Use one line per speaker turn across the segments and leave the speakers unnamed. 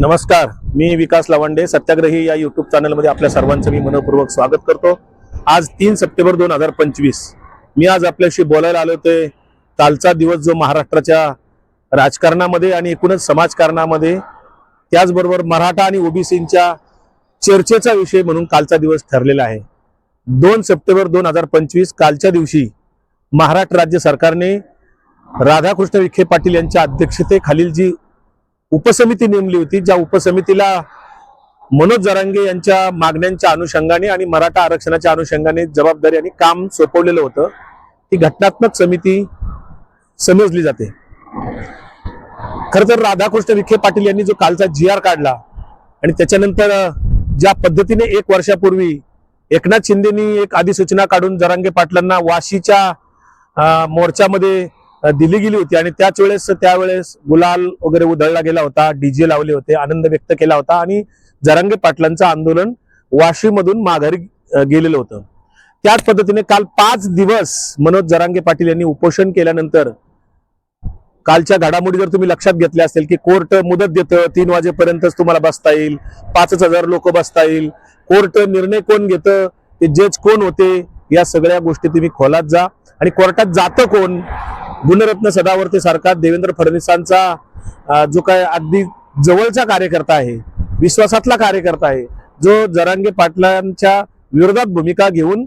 नमस्कार मी विकास लावंडे सत्याग्रही या युट्यूब चॅनलमध्ये आपल्या सर्वांचं मी मनपूर्वक स्वागत करतो. आज तीन सप्टेंबर दोन हजार पंचवीस. मी आज आपल्याशी बोलायला आलो ते कालचा दिवस जो महाराष्ट्राच्या राजकारणामध्ये आणि एकूणच समाजकारणामध्ये त्याचबरोबर मराठा आणि ओबीसींच्या चर्चेचा विषय म्हणून कालचा दिवस ठरलेला आहे. दोन सप्टेंबर दोन हजार पंचवीस कालच्या दिवशी महाराष्ट्र राज्य सरकारने राधाकृष्ण विखे पाटील यांच्या अध्यक्षतेखालील जी उपसमिती नेमली होती ज्या उपसमितीला मनोज जरांगे यांच्या मागण्यांच्या अनुषंगाने आणि मराठा आरक्षणाच्या अनुषंगाने जबाबदारी आणि काम सोपवलेलं होतं ती घटनात्मक समिती समजली जाते. खर तर राधाकृष्ण विखे पाटील यांनी जो कालचा जी आर काढला आणि त्याच्यानंतर ज्या पद्धतीने एक वर्षापूर्वी एकनाथ शिंदेनी एक अधिसूचना काढून जरांगे पाटलांना वाशीच्या मोर्चामध्ये दिली गेली होती आणि त्याच वेळेस त्यावेळेस गुलाल वगैरे उधळला गेला होता डीजे लावले होते आनंद व्यक्त केला होता आणि जरांगे पाटलांचं आंदोलन वाशीमधून माघारी गेलेलं होतं. त्याच पद्धतीने काल पाच दिवस मनोज जरांगे पाटील यांनी उपोषण केल्यानंतर कालच्या घडामोडी जर तुम्ही लक्षात घेतल्या असेल की कोर्ट मुदत देतं तीन वाजेपर्यंतच तुम्हाला बसता येईल पाचच हजार लोक बसता येईल कोर्ट निर्णय कोण घेतं ते जज कोण होते या सगळ्या गोष्टी तुम्ही खोलात जा. आणि कोर्टात जातं कोण गुणरत्न सदावर्ते सारखा देवेंद्र फडणवीसांचा जो काय अगदी जवळचा कार्यकर्ता आहे विश्वासातला कार्यकर्ता आहे जो जरांगे पाटलांच्या विरोधात भूमिका घेऊन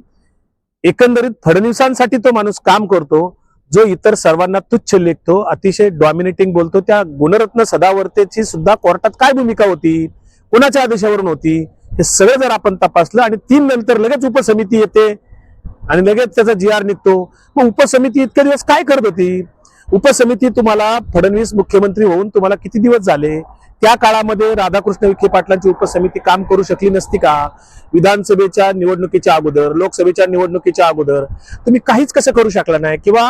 एकंदरीत फडणवीसांसाठी तो माणूस काम करतो जो इतर सर्वांना तुच्छ लेखतो अतिशय डॉमिनेटिंग बोलतो त्या गुणरत्न सदावर्तेची सुद्धा कोर्टात काय भूमिका होती कुणाच्या आदेशावरून होती हे सगळं जर आपण तपासलं आणि तीन नंतर लगेच उपसमिती येते आणि लगेच त्याचा जी आर निघतो. मग उपसमिती इतके दिवस काय करत होती? उपसमिती तुम्हाला फडणवीस मुख्यमंत्री होऊन तुम्हाला किती दिवस झाले? त्या काळामध्ये राधाकृष्ण विखे पाटलांची उपसमिती काम करू शकली नसती का? विधानसभेच्या निवडणुकीच्या अगोदर लोकसभेच्या निवडणुकीच्या अगोदर तुम्ही काहीच कसं करू शकला नाही? किंवा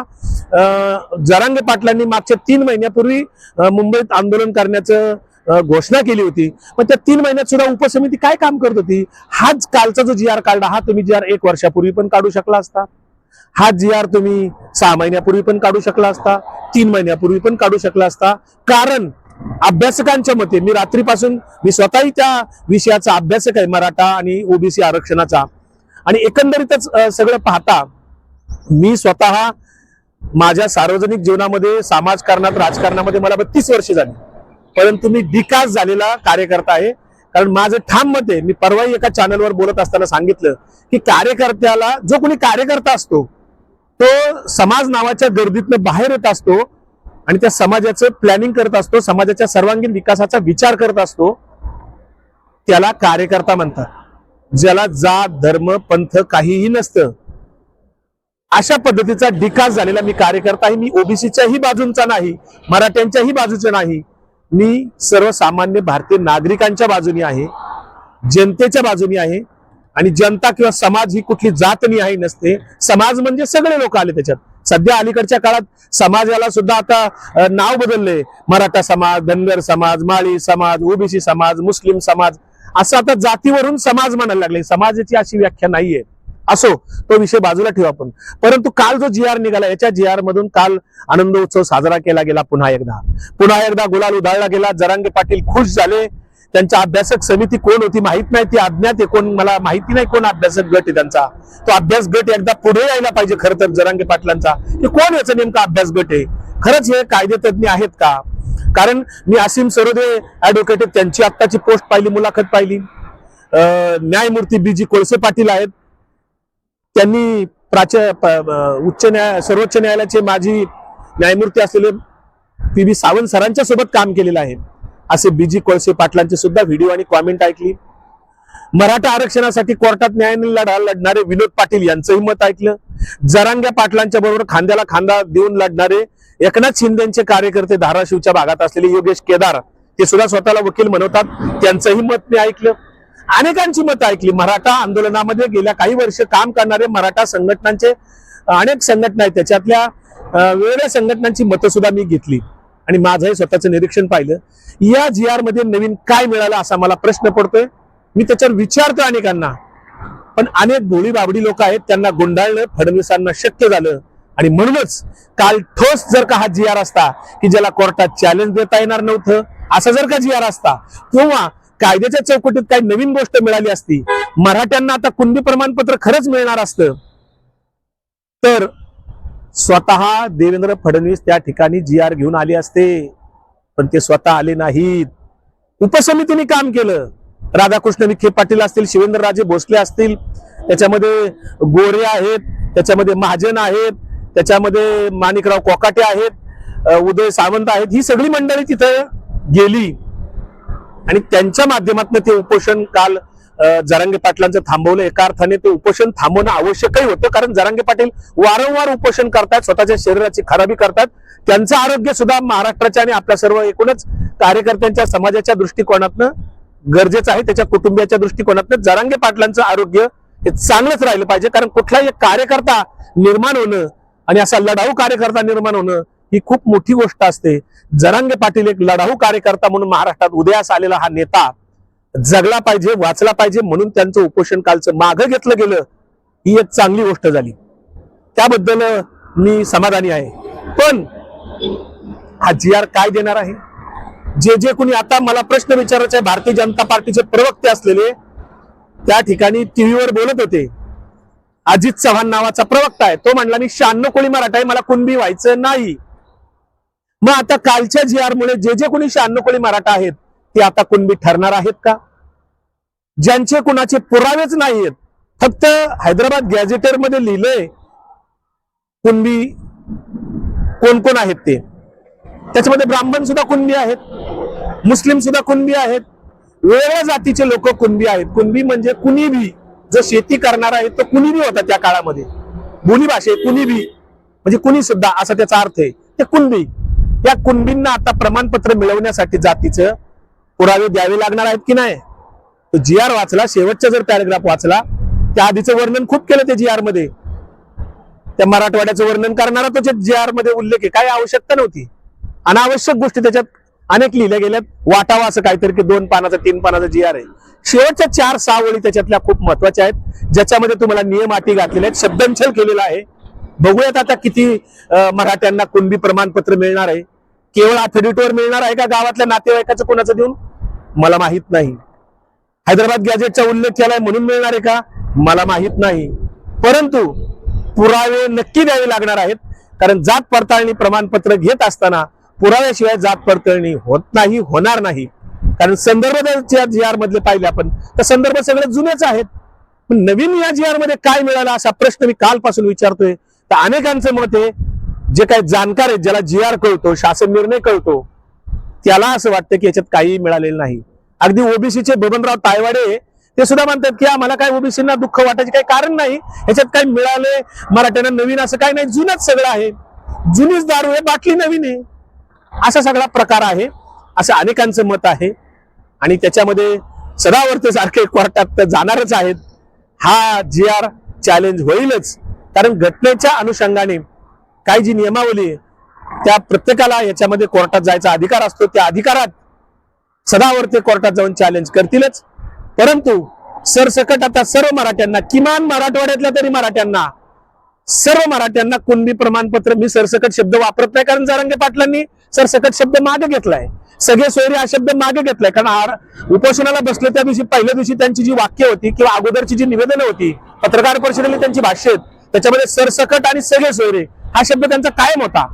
जरांगे पाटलांनी मागच्या तीन महिन्यापूर्वी मुंबईत आंदोलन करण्याचं घोषणा केली होती. पण त्या तीन महिन्यात सुद्धा उपसमिती काय काम करत होती? हाच कालचा जो जी आर काढला हा तुम्ही जी आर एक वर्षापूर्वी पण काढू शकला असता. हा जी आर तुम्ही सहा महिन्यापूर्वी पण काढू शकला असता. तीन महिन्यापूर्वी पण काढू शकला असता. कारण अभ्यासकांच्या मते मी रात्रीपासून मी स्वतःही त्या विषयाचा अभ्यासक आहे मराठा आणि ओबीसी आरक्षणाचा. आणि एकंदरीतच सगळं पाहता मी स्वतः माझ्या सार्वजनिक जीवनामध्ये समाजकारणात राजकारणामध्ये मला बत्तीस वर्ष झाली. परंतु मी डिकास झालेला कार्यकर्ता आहे. कारण माझं ठाम मत आहे मी परवाही एका चॅनलवर बोलत असताना सांगितलं की कार्यकर्त्याला जो कोणी कार्यकर्ता असतो तो समाज नावाच्या गर्दीतनं बाहेर येत असतो आणि त्या समाजाचं प्लॅनिंग करत असतो समाजाच्या सर्वांगीण विकासाचा विचार करत असतो त्याला कार्यकर्ता म्हणतात. ज्याला जात धर्म पंथ काहीही नसतं. अशा पद्धतीचा डिकास झालेला मी कार्यकर्ता आहे मी ओबीसीच्याही बाजूंचा नाही मराठ्यांच्याही बाजूचा नाही. मी सर्वसामान्य भारतीय नागरिकांच्या बाजूनी आहे जनतेच्या बाजूनी आहे आणि जनता किंवा समाज ही कुठली जात आहे नसते. समाज म्हणजे सगळे लोक आले त्याच्यात. सध्या अलीकडच्या काळात समाजाला सुद्धा आता नाव बदलले. मराठा समाज धनगर समाज माळी समाज ओबीसी समाज मुस्लिम समाज असं आता जातीवरून समाज म्हणायला लागले. समाजाची अशी व्याख्या नाहीये. असो तो विषय बाजूला ठेवू आपण. परंतु काल जो जी आर निघाला याच्या जी आर मधून काल आनंद उत्सव साजरा केला गेला पुन्हा एकदा. पुन्हा एकदा गुलाल उधळला गेला जरांगे पाटील खुश झाले. त्यांच्या अभ्यासक समिती कोण होती माहीत नाही ती अज्ञात आहे. कोण मला माहिती नाही कोण अभ्यासक गट आहे त्यांचा. तो अभ्यास गट एकदा पुढे यायला पाहिजे खरं तर जरांगे पाटलांचा. की कोण याचा नेमका अभ्यास गट आहे? खरंच हे कायदेतज्ञ आहेत का? कारण मी असीम सरोदे ऍडव्होकेट त्यांची आत्ताची पोस्ट पाहिली मुलाखत पाहिली. न्यायमूर्ती बी जी कोळसे पाटील आहेत. त्यांनी प्राच्य उच्च न्याय सर्वोच्च न्यायालयाचे माजी न्यायमूर्ती असलेले पी बी सावंत सरांच्या सोबत काम केलेलं आहे. असे बीजी कोळसे पाटलांचे सुद्धा व्हिडिओ आणि कॉमेंट ऐकली. मराठा आरक्षणासाठी कोर्टात न्यायालय लढा लढणारे विनोद पाटील यांचंही मत ऐकलं. जरांग्या पाटलांच्या बरोबर खांद्याला खांदा देऊन लढणारे एकनाथ शिंदेचे कार्यकर्ते धाराशिवच्या भागात असलेले योगेश केदार ते सुद्धा स्वतःला वकील म्हणवतात त्यांचंही मत मी ऐकलं. अनेकांची मतं ऐकली. मराठा आंदोलनामध्ये गेल्या काही वर्ष काम करणारे मराठा संघटनांचे अनेक संघटना आहेत. त्याच्यातल्या वेगळ्या वेगवेगळ्या संघटनांची मतं सुद्धा मी घेतली. आणि माझंही स्वतःचं निरीक्षण पाहिलं. या जी आरमध्ये नवीन काय मिळालं असा मला प्रश्न पडतोय. मी त्याच्यावर विचारतो अनेकांना. पण अनेक भोळी बाबडी लोक आहेत त्यांना गुंडाळणं फडणवीसांना शक्य झालं. आणि म्हणूनच काल ठोस जर का हा जी आर असता की ज्याला कोर्टात चॅलेंज देता येणार नव्हतं असा जर का जी आर असता किंवा कायद्याच्या चौकटीत काही नवीन गोष्ट मिळाली असती मराठ्यांना आता कुणबी प्रमाणपत्र खरंच मिळणार असतं. तर स्वतः देवेंद्र फडणवीस त्या ठिकाणी जी आर घेऊन आले असते पण ते स्वतः आले नाहीत. उपसमितीने काम केलं. राधाकृष्ण विखे पाटील असतील शिवेंद्रराजे भोसले असतील त्याच्यामध्ये गोरे आहेत त्याच्यामध्ये महाजन आहेत त्याच्यामध्ये माणिकराव कोकाटे आहेत उदय सावंत आहेत ही सगळी मंडळी तिथं गेली. आणि त्यांच्या माध्यमातून ते उपोषण काल जरांगे पाटलांचं थांबवलं. एका अर्थाने ते उपोषण थांबवणं आवश्यकही होतं कारण जरांगे पाटील वारंवार उपोषण करतात स्वतःच्या शरीराची खराबी करतात. त्यांचं आरोग्य सुद्धा महाराष्ट्राच्या आणि आपल्या सर्व एकूणच कार्यकर्त्यांच्या समाजाच्या दृष्टिकोनातनं गरजेचं आहे. त्याच्या कुटुंबियाच्या दृष्टिकोनातनं जरांगे पाटलांचं आरोग्य हे चांगलंच राहिलं पाहिजे कारण कुठलाही कार्यकर्ता निर्माण होणं आणि असा लढाऊ कार्यकर्ता निर्माण होणं ही खूप मोठी गोष्ट असते. जरांगे पाटील एक लढाऊ कार्यकर्ता म्हणून महाराष्ट्रात उदयास आलेला हा नेता जगला पाहिजे वाचला पाहिजे म्हणून त्यांचं उपोषण कालचं मागं घेतलं गेलं ही एक चांगली गोष्ट झाली. त्याबद्दल मी समाधानी आहे. पण हा जी आर काय देणार आहे? जे जे कोणी आता मला प्रश्न विचारायचे भारतीय जनता पार्टीचे प्रवक्ते असलेले त्या ठिकाणी टीव्हीवर बोलत होते. अजित चव्हाण नावाचा प्रवक्ता आहे. तो म्हणला मी शहाण्णव कोळी मराठा आहे मला कुणबी व्हायचं नाही. मग आता कालच्या जी आर मुळे जे जे कोणी शहाण्णव कोळी मराठा आहेत ते आता कुणबी ठरणार आहेत का? ज्यांचे कुणाचे पुरावेच नाहीत फक्त हैदराबाद गॅझेटरमध्ये लिहिलंय कुणबी कोण कोण आहेत ते? त्याच्यामध्ये ब्राह्मण सुद्धा कुणबी आहेत मुस्लिम सुद्धा कुणबी आहेत वेगळ्या जातीचे लोक कुणबी आहेत. कुणबी म्हणजे कुणी बी जो शेती करणार आहे तो कुणी बी होता त्या काळामध्ये. बोली भाषे कुणी बी म्हणजे कुणी सुद्धा असा त्याचा अर्थ आहे. ते कुणबी. या कुणबींना आता प्रमाणपत्र मिळवण्यासाठी जातीचं पुरावे द्यावे लागणार आहेत की नाही? तो जी आर वाचला शेवटचा जर पॅरेग्राफ वाचला त्या आधीचं वर्णन खूप केलं ते जी आरमध्ये. त्या मराठवाड्याचं वर्णन करणारा तो जी आरमध्ये उल्लेख आहे काय आवश्यकता नव्हती. अनावश्यक गोष्टी त्याच्यात अनेक लिहिल्या गेल्यात. वाटावा असं काहीतरी की दोन पानाचा तीन पानाचा जी आर आहे. शेवटच्या चार सहा ओळी त्याच्यातल्या खूप महत्त्वाच्या आहेत ज्याच्यामध्ये तुम्हाला नियम अटी घातलेले आहेत शब्दंछल केलेला आहे. बघूयात आता किती मराठ्यांना कुणबी प्रमाणपत्र मिळणार आहे. केवळ अफिडेव्हिटवर मिळणार आहे का गावातल्या नातेवाईकाचं कोणाचं देऊन? मला माहीत नाही. हैदराबाद गॅजेटचा उल्लेख केलाय म्हणून मिळणार आहे का? मला माहीत नाही. परंतु पुरावे नक्की द्यावे लागणार आहेत. कारण जात पडताळणी प्रमाणपत्र घेत असताना पुराव्याशिवाय जात पडताळणी होत नाही होणार नाही. कारण संदर्भ जी आर मधले पाहिले आपण तर संदर्भ सगळे जुनेच आहेत. पण नवीन या जी आरमध्ये काय मिळालं असा प्रश्न मी कालपासून विचारतोय. तर अनेकांचं मत आहे जे काही जाणकार आहेत ज्याला जी आर कळतो शासन निर्णय कळतो त्याला असं वाटतं की याच्यात काही मिळालेलं नाही. अगदी ओबीसीचे बबनराव तायवाडे ते सुद्धा म्हणतात की आम्हाला काय ओबीसींना दुःख वाटायचे काही कारण नाही. याच्यात काय मिळाले मराठ्यांना नवीन असं काही नाही. जुनच सगळं आहे. जुनीच दारू आहे बाटली नवीन आहे. असा सगळा प्रकार आहे. असं अनेकांचं मत आहे. आणि त्याच्यामध्ये सदावर्ते सारखे कोर्टात तर जाणारच आहेत. हा जी आर चॅलेंज होईलच. कारण घटनेच्या अनुषंगाने काही जी नियमावली आहे, त्या प्रत्येकाला याच्यामध्ये कोर्टात जायचा अधिकार असतो. त्या अधिकारात सदावर ते कोर्टात जाऊन चॅलेंज करतीलच. परंतु सरसकट आता सर्व मराठ्यांना किमान मराठवाड्यातल्या तरी मराठ्यांना सर्व मराठ्यांना कुणबी प्रमाणपत्र मी सरसकट शब्द वापरत नाही कारण जरंगे पाटलांनी सरसकट शब्द मागे घेतलाय. सगळे सोयरे हा शब्द मागे घेतलाय. कारण आर- उपोषणाला बसले त्या दिवशी पहिल्या दिवशी त्यांची जी वाक्य होती किंवा अगोदरची जी निवेदनं होती पत्रकार परिषदेने त्यांची भाष्य आहेत. त्याच्यामध्ये सरसकट आणि सगळे सोयरे हा शब्द त्यांचा कायम होता.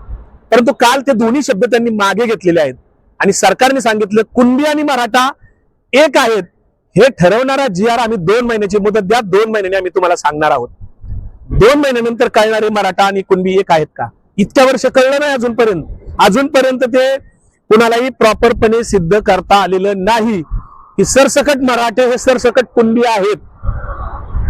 परंतु काल ते दोन्ही शब्द त्यांनी मागे घेतलेले आहेत. आणि सरकारने सांगितलं कुणबी आणि मराठा एक आहेत. हे ठरवणारा जी आर आम्ही दोन महिन्याची मुदत द्या दोन महिन्याने आम्ही तुम्हाला सांगणार आहोत. दोन महिन्यानंतर कळणारे मराठा आणि कुणबी एक आहेत का? इतक्या वर्ष कळलं नाही अजूनपर्यंत. अजूनपर्यंत ते कुणालाही प्रॉपरपणे सिद्ध करता आलेलं नाही. की सरसकट मराठे हे सरसकट कुणबी आहेत.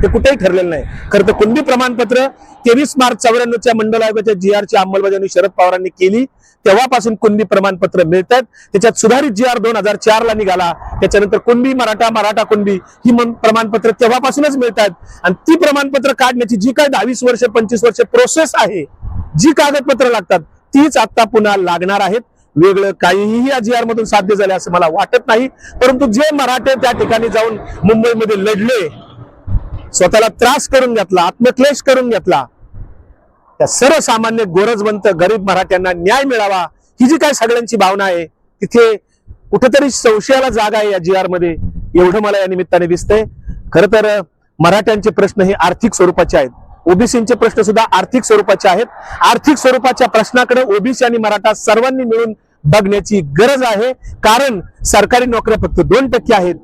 ते कुठेही ठरलेलं नाही. खरं तर कुणबी प्रमाणपत्र तेवीस मार्च चौऱ्याण्णवच्या मंडल आयोगाच्या जी आरची अंमलबजावणी शरद पवारांनी केली. तेव्हापासून कुणबी प्रमाणपत्र मिळतात. त्याच्यात सुधारित जी आर दोन हजार चार ला निघाला. त्याच्यानंतर कुणबी मराठा मराठा कुणबी ही प्रमाणपत्र तेव्हापासूनच मिळतात. आणि ती प्रमाणपत्र काढण्याची जी काय दहावीस वर्ष पंचवीस वर्ष प्रोसेस आहे जी कागदपत्र लागतात तीच आता पुन्हा लागणार आहेत. वेगळं काहीही या जी आर मधून साध्य झाले असं मला वाटत नाही. परंतु जे मराठे त्या ठिकाणी जाऊन मुंबईमध्ये लढले स्वतःला त्रास करून घेतला आत्मक्लेश करून घेतला. त्या सर्वसामान्य गोरजवंत गरीब मराठ्यांना न्याय मिळावा ही जी काय सगळ्यांची भावना आहे तिथे कुठेतरी संशयाला जागा आहे या जी आरमध्ये. एवढं मला या निमित्ताने दिसतंय. खरं तर मराठ्यांचे प्रश्न हे आर्थिक स्वरूपाचे आहेत. ओबीसीचे प्रश्न सुद्धा आर्थिक स्वरूपाचे आहेत. आर्थिक स्वरूपाच्या प्रश्नाकडे ओबीसी आणि मराठा सर्वांनी मिळून बघण्याची गरज आहे. कारण सरकारी नोकऱ्या फक्त दोन टक्के आहेत.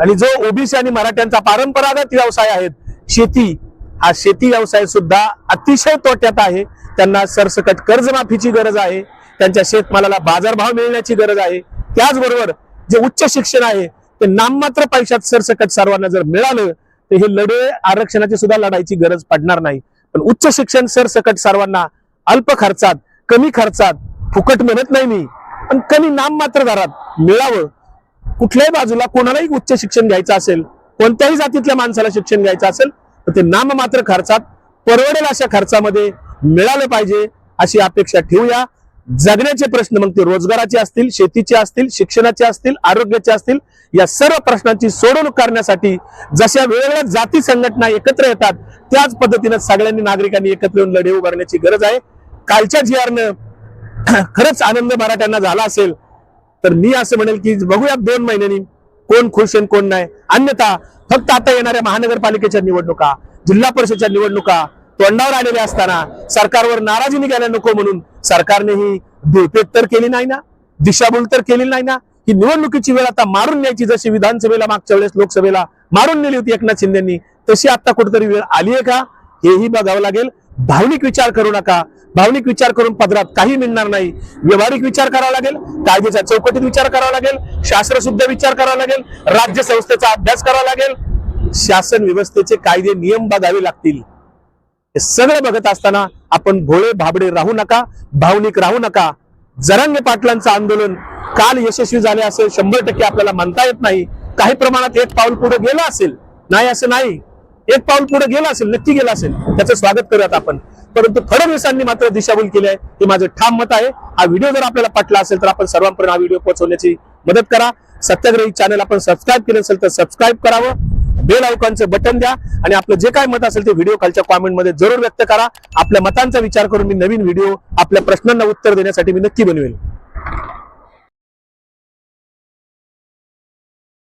आणि जो ओबीसी आणि मराठ्यांचा परंपरागत व्यवसाय आहेत शेती हा शेती व्यवसाय सुद्धा अतिशय तोट्यात आहे. त्यांना सरसकट कर्जमाफीची गरज आहे. त्यांच्या शेतमालाला बाजारभाव मिळण्याची गरज आहे. त्याचबरोबर जे उच्च शिक्षण आहे ते नाममात्र पैशात सरसकट सर्वांना जर मिळालं तर हे लढे आरक्षणाची सुद्धा लढायची गरज पडणार नाही. पण उच्च शिक्षण सरसकट सर्वांना अल्प खर्चात कमी खर्चात फुकट म्हणत नाही मी पण कमी नाममात्र दरात मिळावं कुठल्याही बाजूला कोणालाही उच्च शिक्षण घ्यायचं असेल कोणत्याही जातीतल्या माणसाला शिक्षण घ्यायचं असेल तर ते नाममात्र खर्चात परवडेल अशा खर्चामध्ये मिळालं पाहिजे अशी अपेक्षा ठेवूया. जगण्याचे प्रश्न मग ते रोजगाराचे असतील शेतीचे असतील शिक्षणाचे असतील आरोग्याचे असतील या सर्व प्रश्नांची सोडवणूक करण्यासाठी जशा वेगवेगळ्या जाती संघटना एकत्र येतात त्याच पद्धतीनं सगळ्यांनी नागरिकांनी एकत्र येऊन लढे उभारण्याची गरज आहे. कालच्या जी आरनं खरंच आनंद मराठ्यांना झाला असेल. तर मी असं म्हणेल की बघूया दोन महिन्यांनी कोण खुश आणि कोण नाही. अन्यथा फक्त आता येणाऱ्या महानगरपालिकेच्या निवडणुका जिल्हा परिषदच्या निवडणुका तोंडावर आलेल्या असताना सरकारवर नाराजी निघायला नको म्हणून सरकारने ही धुळपेट तर केली नाही ना? दिशाभूल तर केली नाही ना? ही निवडणुकीची वेळ आता मारून न्यायची जशी विधानसभेला मागच्या वेळेस लोकसभेला मारून नेली होती एकनाथ शिंदेनी तशी आता कुठेतरी वेळ आली आहे का? हेही बघावं लागेल. भावनिक विचार करू नका. भावनिक विचार करून पदरात काही मिळणार नाही. व्यावहारिक विचार करावा लागेल कायद्याच्या चौकटीत विचार करावा लागेल शास्त्रशुद्ध विचार करावा लागेल राज्य संस्थेचा अभ्यास करावा लागेल. शासन व्यवस्थेचे कायदे नियम बघावे लागतील. हे सगळं बघत असताना आपण भोळे भाबडे राहू नका भावनिक राहू नका. जरांगे पाटलांचं आंदोलन काल यशस्वी झाले असेल शंभर टक्के आपल्याला म्हणता येत नाही. काही प्रमाणात एक पाऊल पुढे गेलं असेल नाही असं नाही. एक पाऊल पुढे गेलं असेल नक्की गेलं असेल त्याचं स्वागत करूयात आपण. परंतु फडणवीसांनी मात्र दिशाभूल केली आहे. हे माझं ठाम मत आहे. हा व्हिडिओ जर आपल्याला पटला असेल तर आपण सर्वांपर्यंत हा व्हिडिओ पोहोचवण्याची मदत करा. सत्याग्रही चॅनल आपण सबस्क्राईब केलं असेल तर सबस्क्राईब करावं. बेल आयकॉनचं बटन द्या आणि आपलं जे काय मत असेल ते व्हिडिओ खालच्या कॉमेंटमध्ये जरूर व्यक्त करा. आपल्या मतांचा विचार करून मी नवीन व्हिडिओ आपल्या प्रश्नांना उत्तर देण्यासाठी मी नक्की बनवेल